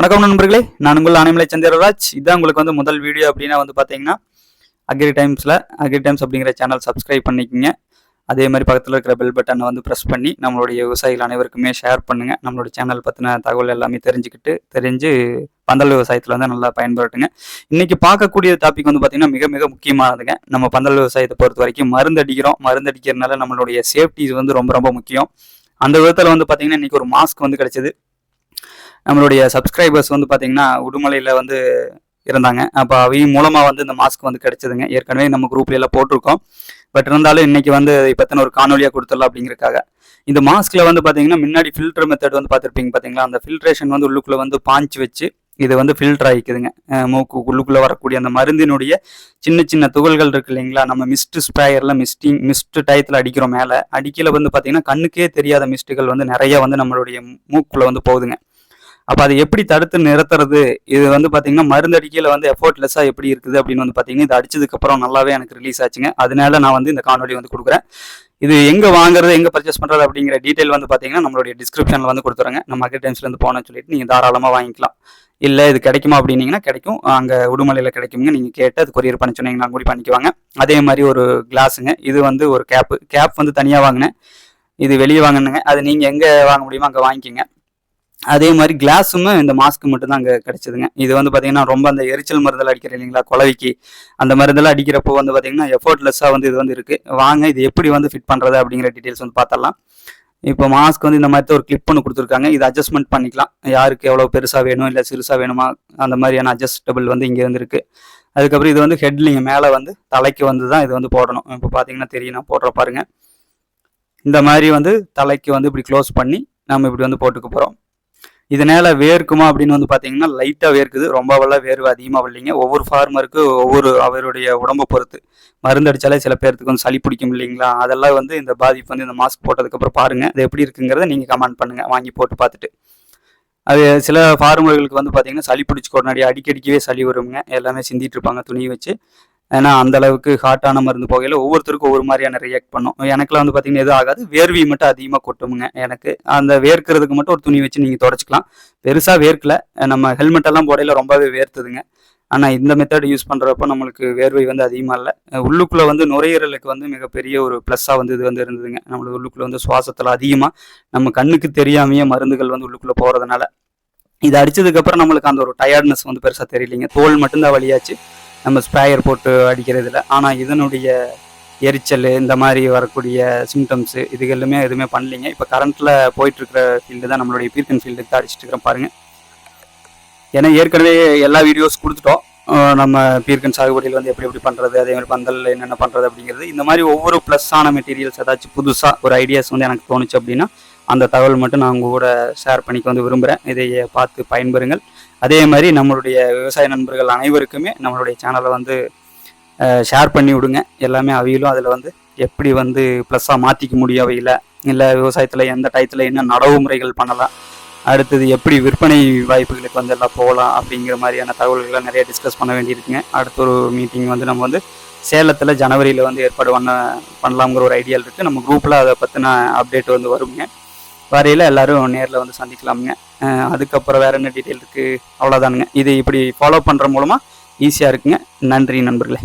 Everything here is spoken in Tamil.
வணக்கம் நண்பர்களே நான் உங்கள் ஆனைமலை சந்திரராஜ். இதான் உங்களுக்கு வந்து முதல் வீடியோ அப்படின்னா வந்து பார்த்தீங்கன்னா அக்ரி டைம்ஸில் அக்ரி டைம்ஸ் அப்படிங்கிற சேனல் சப்ஸ்கிரைப் பண்ணிக்கோங்க. அதே மாதிரி பக்கத்தில் இருக்கிற பெல் பட்டனை வந்து ப்ரெஸ் பண்ணி நம்மளுடைய விவசாயிகள் அனைவருக்குமே ஷேர் பண்ணுங்கள் நம்மளோட சேனல் பற்றின தகவல் எல்லாமே தெரிஞ்சுக்கிட்டு தெரிஞ்சு பந்தல் விவசாயத்தில் வந்து நல்லா பயன்படுத்துங்க. இன்றைக்கி பார்க்கக்கூடிய டாபிக் வந்து பார்த்திங்கன்னா மிக மிக முக்கியமானதுங்க. நம்ம பந்தல் விவசாயத்தை பொறுத்த வரைக்கும் மருந்து அடிக்கிறோம். மருந்து அடிக்கிறதுனால நம்மளுடைய சேஃப்டி வந்து ரொம்ப ரொம்ப முக்கியம். அந்த விதத்தில் வந்து பார்த்திங்கன்னா இன்றைக்கி ஒரு மாஸ்க் வந்து கிடச்சிது. நம்மளுடைய சப்ஸ்கிரைபர்ஸ் வந்து பார்த்தீங்கன்னா உடுமலையில் வந்து இருந்தாங்க. அப்போ அவங்க மூலமாக வந்து இந்த மாஸ்க் வந்து கிடைச்சதுங்க. ஏற்கனவே நம்ம குரூப்ல எல்லாம் போட்டிருக்கோம். பட் இருந்தாலும் இன்னைக்கு வந்து இதை பற்றின ஒரு காணொலியாக கொடுத்துடலாம் அப்படிங்கிறக்காக இந்த மாஸ்கில் வந்து பார்த்தீங்கன்னா முன்னாடி ஃபில்டர் மெத்தட் வந்து பார்த்துருப்பீங்க பார்த்தீங்களா அந்த ஃபில்ட்ரேஷன் வந்து உள்ளுக்குள்ளே வந்து பாஞ்சு வச்சு இது வந்து ஃபில்டர் ஆகிக்குதுங்க. மூக்கு உள்ளுக்குள்ளே வரக்கூடிய அந்த மருந்தினுடைய சின்ன சின்ன துகள்கள் இருக்கு இல்லைங்களா? நம்ம மிஸ்ட் ஸ்ப்ரேயரில் மிஸ்டிங் மிஸ்ட் டயத்தில் அடிக்கிறோம் மேலே. அடிக்கல வந்து பார்த்தீங்கன்னா கண்ணுக்கே தெரியாத மிஸ்ட்டுகள் வந்து நிறைய வந்து நம்மளுடைய மூக்குள்ளே வந்து போகுதுங்க. அப்போ அதை எப்படி தடுத்து நிறுத்துறது? இது வந்து பார்த்தீங்கன்னா மருந்தடிக்கையில் வந்து எஃபோர்ட்லெஸ்ஸாக எப்படி இருக்குது அப்படின்னு வந்து பார்த்தீங்கன்னா இது அடிச்சதுக்கப்புறம் நல்லாவே எனக்கு ரிலீஸ் ஆச்சுங்க. அதனால நான் வந்து இந்த காணொலி வந்து கொடுக்குறேன். இது எங்கே வாங்குறது எங்கே பர்ச்சேஸ் பண்ணுறது அப்படிங்கிற டீட்டெயில் வந்து பார்த்தீங்கன்னா நம்மளுடைய டிஸ்கிரிப்ஷனில் வந்து கொடுத்துருங்க நம்ம அக்ரி டைம்ஸ்லேருந்து போனோம்னு சொல்லிட்டு நீங்கள் தாராளமாக வாங்கிக்கலாம். இல்லை இது கிடைக்குமா அப்படின்னீங்கன்னா கிடைக்கும். அங்கே உடுமலையில் கிடைக்குங்க நீங்கள் கேட்டு அது கொரியர் பண்ண சொன்னீங்கன்னா கூட பண்ணிக்குவாங்க அதே மாதிரி ஒரு கிளாஸுங்க இது வந்து ஒரு கேப்பு கேப் வந்து தனியாக வாங்கினேன். இது வெளியே வாங்கினுங்க. அது நீங்கள் எங்கே வாங்க முடியுமோ அங்கே வாங்கிக்கோங்க. அதே மாதிரி கிளாஸும் இந்த மாஸ்க் மட்டும் தான் அங்கே கிடைச்சதுங்க. இது வந்து பார்த்தீங்கன்னா ரொம்ப அந்த எரிச்சல் மருந்தெல்லாம் அடிக்கிற இல்லைங்களா குலவிக்கு? அந்த மருந்தெல்லாம் அடிக்கிறப்போ வந்து பார்த்தீங்கன்னா எஃபோர்ட்லெஸ்ஸாக வந்து இது வந்து இருக்குது வாங்க இது எப்படி வந்து ஃபிட் பண்ணுறது அப்படிங்கிற டீட்டெயில்ஸ் வந்து பார்த்தரலாம் இப்போ மாஸ்க் வந்து இந்த மாதிரி ஒரு கிளிப் ஒன்று கொடுத்துருக்காங்க. இது அட்ஜஸ்ட்மெண்ட் பண்ணிக்கலாம். யாருக்கு எவ்வளோ பெருசாக வேணும் இல்லை சிறுசாக வேணுமா? அந்த மாதிரியான அட்ஜஸ்டபிள் வந்து இங்கே இருந்துருக்கு அதுக்கப்புறம் இது வந்து ஹெட்லிங்க மேலே வந்து தலைக்கு வந்து தான் இது வந்து போடணும். இப்போ பார்த்தீங்கன்னா தெரியும் நான் போடுற பாருங்க. இந்த மாதிரி வந்து தலைக்கு வந்து இப்படி க்ளோஸ் பண்ணி நம்ம இப்படி வந்து போட்டுக்க போகிறோம் இதனால வேர்க்குமா அப்படின்னு வந்து பார்த்தீங்கன்னா லைட்டாக வேர்க்குது. ரொம்பவெல்லாம் வேர்வை அதிகமாக இல்லைங்க ஒவ்வொரு ஃபார்மருக்கு ஒவ்வொரு அவருடைய உடம்பை பொறுத்து. மருந்து அடித்தாலே சில பேர்த்துக்கு வந்து சளி பிடிக்கும் இல்லைங்களா? அதெல்லாம் வந்து இந்த பாதிப்பு வந்து இந்த மாஸ்க் போட்டதுக்கப்புறம் பாருங்கள் அது எப்படி இருக்குங்கிறத நீங்கள் கமெண்ட் பண்ணுங்கள் வாங்கி போட்டு பார்த்துட்டு. அது சில ஃபார்மர்களுக்கு வந்து பார்த்தீங்கன்னா சளி பிடிச்சி உடனடி அடிக்கடிக்கவே சளி வருங்க எல்லாமே சிந்திட்டு இருப்பாங்க துணி வச்சு. ஏன்னா அந்த அளவுக்கு ஹாட்டான மருந்து போகையில் ஒவ்வொருத்தருக்கும் ஒவ்வொரு மாதிரியான ரியாக்ட் பண்ணும். எனக்குலாம் வந்து பார்த்தீங்கன்னா எதுவும் ஆகாது. வேர்வி மட்டும் அதிகமாக கொட்டுமுங்க எனக்கு. அந்த வேர்க்கிறதுக்கு மட்டும் ஒரு துணி வச்சு நீங்கள் தொடச்சிக்கலாம். பெருசாக வேர்க்கல. நம்ம ஹெல்மெட் எல்லாம் போடையில் ரொம்பவே வேர்த்துதுங்க. ஆனால் இந்த மெத்தட் யூஸ் பண்ணுறப்ப நம்மளுக்கு வேர்வை வந்து அதிகமாக இல்லை. உள்ளுக்குள்ளே வந்து நுரையீரலுக்கு வந்து மிகப்பெரிய ஒரு ப்ளஸ்ஸாக வந்து இது வந்து இருந்ததுங்க. நம்மளுக்கு உள்ளுக்குள்ளே வந்து சுவாசத்தில் அதிகமாக நம்ம கண்ணுக்கு தெரியாமையே மருந்துகள் வந்து உள்ளுக்குள்ளே போகிறதுனால இது அடித்ததுக்கப்புறம் நம்மளுக்கு அந்த ஒரு டயர்ட்னஸ் வந்து பெருசாக தெரியலைங்க. தோல் மட்டும்தான் வழியாச்சு நம்ம ஸ்ப்ரேயர் போட்டு அடிக்கிறதுல. ஆனால் இதனுடைய எரிச்சல் இந்த மாதிரி வரக்கூடிய சிம்டம்ஸு இதுகளுமே எதுவுமே பண்ணலிங்க. இப்போ கரண்ட்டில் போயிட்டுருக்கிற ஃபீல்டு தான் நம்மளுடைய பீர்க்கன் ஃபீல்டுக்கு தான் அடிச்சிட்டு இருக்கிறேன் பாருங்கள் ஏன்னா ஏற்கனவே எல்லா வீடியோஸ் கொடுத்துட்டோம். நம்ம பீர்க்கன் சாகுபடியில் வந்து எப்படி எப்படி பண்ணுறது அதே மாதிரி பந்தல் என்னென்ன பண்ணுறது அப்படிங்கிறது. இந்த மாதிரி ஒவ்வொரு ப்ளஸ்ஸான மெட்டீரியல்ஸ் ஏதாச்சும் புதுசாக ஒரு ஐடியாஸ் வந்து எனக்கு தோணுச்சு அப்படின்னா அந்த தகவல் மட்டும் நான் உங்கள் கூட ஷேர் பண்ணிக்க வந்து விரும்புகிறேன் இதை பார்த்து பயன்பெறுங்கள். அதே மாதிரி நம்மளுடைய விவசாய நண்பர்கள் அனைவருக்குமே நம்மளுடைய சேனலை வந்து ஷேர் பண்ணி விடுங்க. எல்லாமே அவையிலும் அதில் வந்து எப்படி வந்து ப்ளஸ்ஸாக மாற்றிக்க முடியும் அவையில். இல்லை விவசாயத்தில் எந்த டயத்தில் என்ன நடவு முறைகள் பண்ணலாம். அடுத்தது எப்படி விற்பனை வாய்ப்புகளுக்கு வந்து எல்லாம் போகலாம் அப்படிங்கிற மாதிரியான தகவல்கள்லாம் நிறைய டிஸ்கஸ் பண்ண வேண்டியிருக்குங்க. அடுத்த ஒரு மீட்டிங் வந்து நம்ம வந்து சேலத்தில் ஜனவரியில் வந்து ஏற்பாடு பண்ண பண்ணலாங்கிற ஒரு ஐடியா இருக்குது நம்ம குரூப்பில் அதை பற்றின அப்டேட் வந்து வருங்க. வரையில் எல்லாரும் நேரில் வந்து சந்திக்கலாமுங்க. அதுக்கப்புறம் வேறு என்ன டீட்டெயில் இருக்குது அவ்வளோதானுங்க இது இப்படி ஃபாலோ பண்ணுற மூலமாக ஈஸியாக இருக்குங்க. நன்றி நண்பர்களே.